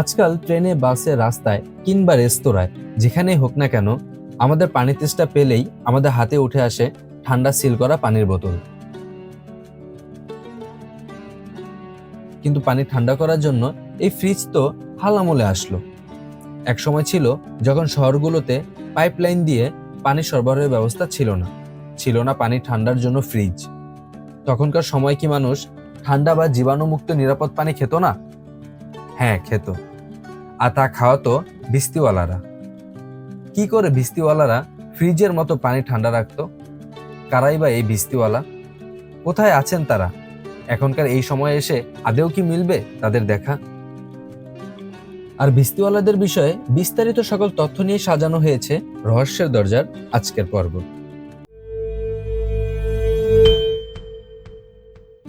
আজকাল ট্রেনে, বাসে, রাস্তায় কিংবা রেস্তোরাঁয় যেখানেই হোক না কেন, আমাদের পানি তেষ্টা পেলেই আমাদের হাতে উঠে আসে ঠান্ডা সিল করা পানির বোতল। কিন্তু পানি ঠান্ডা করার জন্য এই ফ্রিজ তো হালামলে আসলো। এক সময় ছিল যখন শহরগুলোতে পাইপলাইন দিয়ে পানি সরবরাহের ব্যবস্থা ছিল না ছিল না পানি ঠান্ডার জন্য ফ্রিজ। তখনকার সময় কি মানুষ ঠান্ডা বা জীবাণুমুক্ত নিরাপদ পানি খেত না? হ্যাঁ খেত। আর তা খাওয়াতো বিস্তিওয়ালারা। কি করে বিস্তিওয়ালারা ফ্রিজের মতো পানি ঠান্ডা রাখতো? কারাই বা এই বিস্তিওয়ালা? কোথায় আছেন তারা? এখনকার এই সময়ে এসে আদেও কি মিলবে তাদের দেখা? আর বিস্তিওয়ালাদের বিষয়ে বিস্তারিত সকল তথ্য নিয়ে সাজানো হয়েছে রহস্যের দরজার আজকের পর্ব।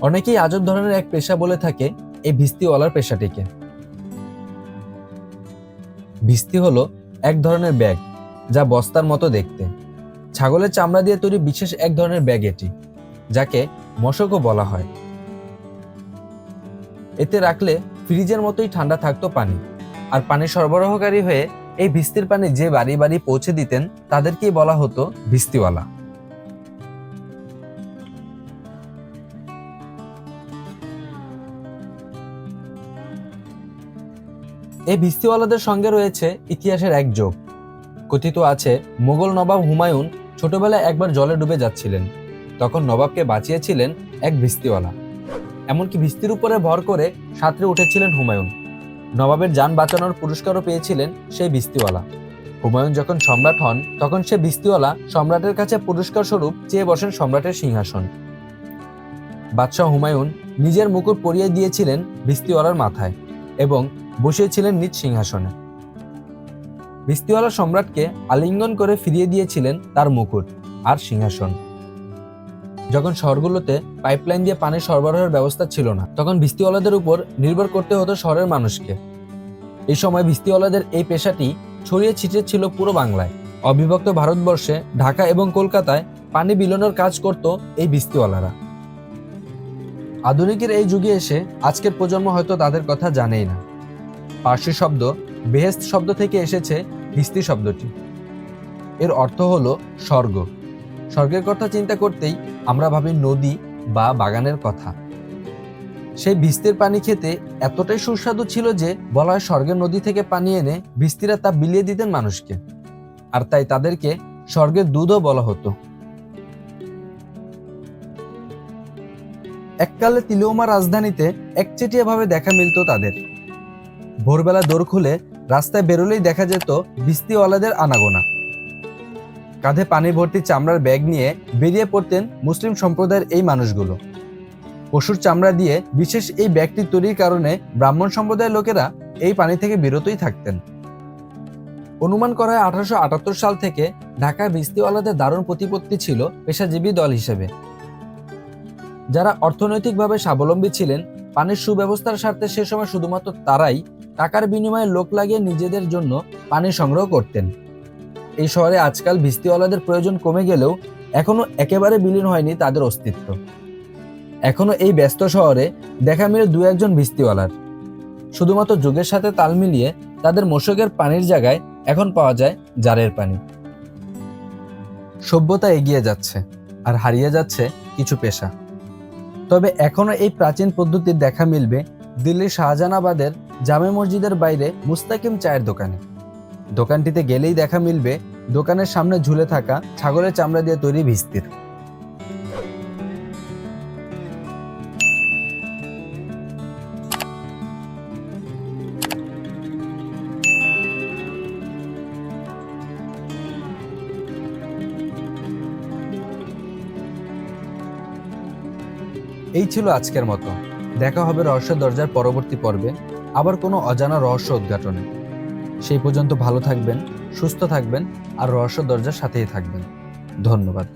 অনেকেই আজব ধরনের এক পেশা বলে থাকে এই ভিস্তিওয়ালার পেশাটিকে। ভিস্তি হলো এক ধরনের ব্যাগ, যা বস্তার মতো দেখতে। ছাগলের চামড়া দিয়ে তৈরি বিশেষ এক ধরনের ব্যাগ এটি, যাকে মশকও বলা হয়। এতে রাখলে ফ্রিজের মতোই ঠান্ডা থাকতো পানি, আর পানি সরবরাহকারী হয়ে এই ভিস্তির পানি যে বাড়ি বাড়ি পৌঁছে দিতেন, তাদেরকেই বলা হতো ভিস্তিওয়ালা এই ভিস্তিওয়ালাদের সঙ্গে রয়েছে ইতিহাসের এক যোগ। কথিত আছে, মোগল নবাব হুমায়ুন ছোটবেলায় একবার জলে ডুবে যাচ্ছিলেন। তখন নবাবকে বাঁচিয়েছিলেন এক ভিস্তিওয়ালা এমনকি ভিস্তির উপরে ভর করে সাঁতরে উঠেছিলেন হুমায়ুন। নবাবের যান বাঁচানোর পুরস্কারও পেয়েছিলেন সেই ভিস্তিওয়ালা হুমায়ুন যখন সম্রাট হন, তখন সে ভিস্তিওয়ালা সম্রাটের কাছে পুরস্কার স্বরূপ চেয়ে বসেন সম্রাটের সিংহাসন। বাদশাহ হুমায়ুন নিজের মুকুট পরিয়ে দিয়েছিলেন ভিস্তিওয়ালার মাথায় এবং বসিয়েছিলেন নিজ সিংহাসনে। ভিস্তিওয়ালা সম্রাটকে আলিঙ্গন করে ফিরিয়ে দিয়েছিলেন তার মুকুট আর সিংহাসন। যখন শহরগুলোতে পাইপলাইন দিয়ে পানি সরবরাহের ব্যবস্থা ছিল না, তখন ভিস্তিওয়ালাদের উপর নির্ভর করতে হতো শহরের মানুষকে। এই সময় ভিস্তিওয়ালাদের এই পেশাটি ছড়িয়ে ছিটিয়ে ছিল পুরো বাংলায়। অবিভক্ত ভারতবর্ষে ঢাকা এবং কলকাতায় পানি বিলনের কাজ করত এই ভিস্তিওয়ালারা আধুনিকের এই যুগে এসে আজকের প্রজন্ম হয়তো তাদের কথা জানেই না। পার্সি শব্দ, বেহেস্ত শব্দ থেকে এসেছে ভিস্তি শব্দটি। এর অর্থ হল স্বর্গ। স্বর্গের কথা চিন্তা করতেই আমরা ভাবি নদী বা বাগানের কথা। সেই ভিস্তির পানি খেতে এতটাই সুস্বাদু ছিল যে বলা হয় স্বর্গের নদী থেকে পানি এনে ভিস্তিরা তা বিলিয়ে দিতেন মানুষকে। আর তাই তাদেরকে স্বর্গের দুধও বলা হতো। এককালে তিলোমা রাজধানীতে একচেটিয়াভাবে দেখা মিলতো তাদের। ভোরবেলা দোর খুলে রাস্তায় বেরোলেই দেখা যেত বিস্তিওয়ালাদের আনাগোনা। কাঁধে পানি ভর্তি চামড়ার ব্যাগ নিয়ে বেরিয়ে পড়তেন মুসলিম সম্প্রদায়ের এই মানুষগুলো। পশুর চামড়া দিয়ে বিশেষ এই ব্যাগটি তৈরির কারণে ব্রাহ্মণ সম্প্রদায়ের লোকেরা এই পানি থেকে বিরতই থাকতেন। অনুমান করা হয় আঠারোশো আটাত্তর সাল থেকে ঢাকায় বিস্তিওয়ালাদের দারুণ প্রতিপত্তি ছিল পেশাজীবী দল হিসেবে। যারা অর্থনৈতিকভাবে স্বাবলম্বী ছিলেন, পানির সুব্যবস্থার স্বার্থে সে সময় শুধুমাত্র তারাই টাকার বিনিময়ে লোক লাগিয়ে নিজেদের জন্য পানি সংগ্রহ করতেন। এই শহরে আজকাল ভিস্তিওয়ালাদের প্রয়োজন কমে গেলেও এখনও একেবারে বিলীন হয়নি তাদের অস্তিত্ব। এখনও এই ব্যস্ত শহরে দেখা মিলে দু একজন ভিস্তিওয়ালার। শুধুমাত্র যুগের সাথে তাল মিলিয়ে তাদের মোশকের পানির জায়গায় এখন পাওয়া যায় জারের পানি। সভ্যতা এগিয়ে যাচ্ছে আর হারিয়ে যাচ্ছে কিছু পেশা। তবে এখনও এই প্রাচীন পদ্ধতির দেখা মিলবে দিল্লির শাহজাহানাবাদের জামে মসজিদের বাইরে মুস্তাকিম চায়ের দোকানে। দোকানটিতে গেলেই দেখা মিলবে দোকানের সামনে ঝুলে থাকা ছাগলের চামড়া দিয়ে তৈরি ভিস্তির। এই ছিল আজকের মতো। দেখা হবে রহস্য দরজার পরবর্তী পর্বে। আবার কোনো অজানা রহস্য উদ্ঘাটনে। সেই পর্যন্ত ভালো থাকবেন, সুস্থ থাকবেন আর রহস্য দরজার সাথেই থাকবেন। ধন্যবাদ।